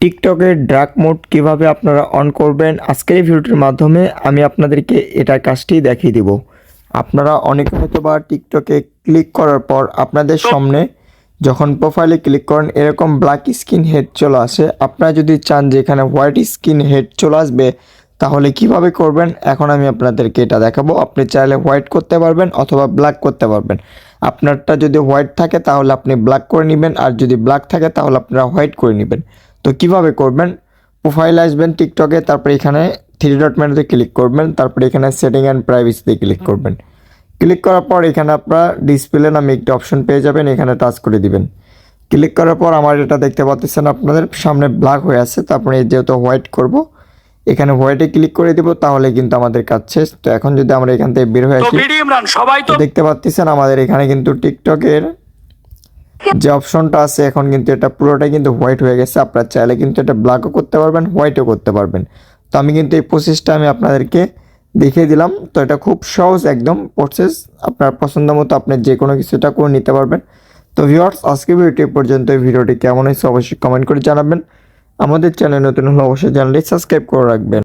টিকটকের drug mode কীভাবে আপনারা অন করবেন আজকের এই ভিডিওটির মাধ্যমে আমি আপনাদেরকে এটার কাজটি দেখিয়ে দিব। আপনারা অনেকে হয়তো বা টিকটকে ক্লিক করার পর আপনাদের সামনে যখন প্রোফাইলে ক্লিক করেন, এরকম ব্ল্যাক স্কিন হেড চলে আসে। আপনারা যদি চান যে এখানে হোয়াইট স্কিন হেড চলে আসবে, তাহলে কীভাবে করবেন? এখন আমি আপনাদেরকে এটা দেখাবো। আপনি চাইলে হোয়াইট করতে পারবেন অথবা ব্ল্যাক করতে পারবেন। আপনারটা যদি হোয়াইট থাকে, তাহলে আপনি ব্ল্যাক করে নেবেন। আর যদি ব্ল্যাক থাকে, তাহলে আপনারা হোয়াইট করে নেবেন। তো কীভাবে করবেন? প্রোফাইল আসবেন টিকটকে তারপরে এখানে থ্রি ডট মেনুতে ক্লিক করবেন তারপরে এখানে সেটিং অ্যান্ড প্রাইভেসিতে ক্লিক করবেন। ক্লিক করার পর এখানে আপনারা ডিসপ্লে নামে একটি অপশন পেয়ে যাবেন এখানে টাচ করে দিবেন। ক্লিক করার পর আমার এটা দেখতে পাচ্ছেন আপনাদের সামনে ব্ল্যাক হয়ে আছে তারপরে যেহেতু হোয়াইট করব এখানে হোয়াইটে ক্লিক করে দিব তাহলে কিন্তু আমাদের কাজ শেষ। তো এখন যদি আমরা এখান থেকে বের হয়ে আসি সবাই তো তো দেখতে পাচ্ছেন আমাদের এখানে কিন্তু টিকটকের যে অপশনটা আছে এখন কিন্তু এটা পুরোটাই কিন্তু হোয়াইট হয়ে গেছে। আপনারা চাইলে কিন্তু এটা ব্ল্যাকও করতে পারবেন, হোয়াইটও করতে পারবেন। তো আমি কিন্তু এই প্রসেসটা আমি আপনাদেরকে দেখিয়ে দিলাম। তো এটা খুব সহজ একদম প্রসেস আপনার পছন্দ মতো আপনি যে কোনো কিছুটা করে নিতে পারবেন। তো ভিউয়ার্স আজকে ভিডিওটি পর্যন্ত এই ভিডিওটি কেমন হয়েছে অবশ্যই কমেন্ট করে জানাবেন। আমাদের চ্যানেল নতুন হলে অবশ্যই চ্যানেলটি সাবস্ক্রাইব করে রাখবেন।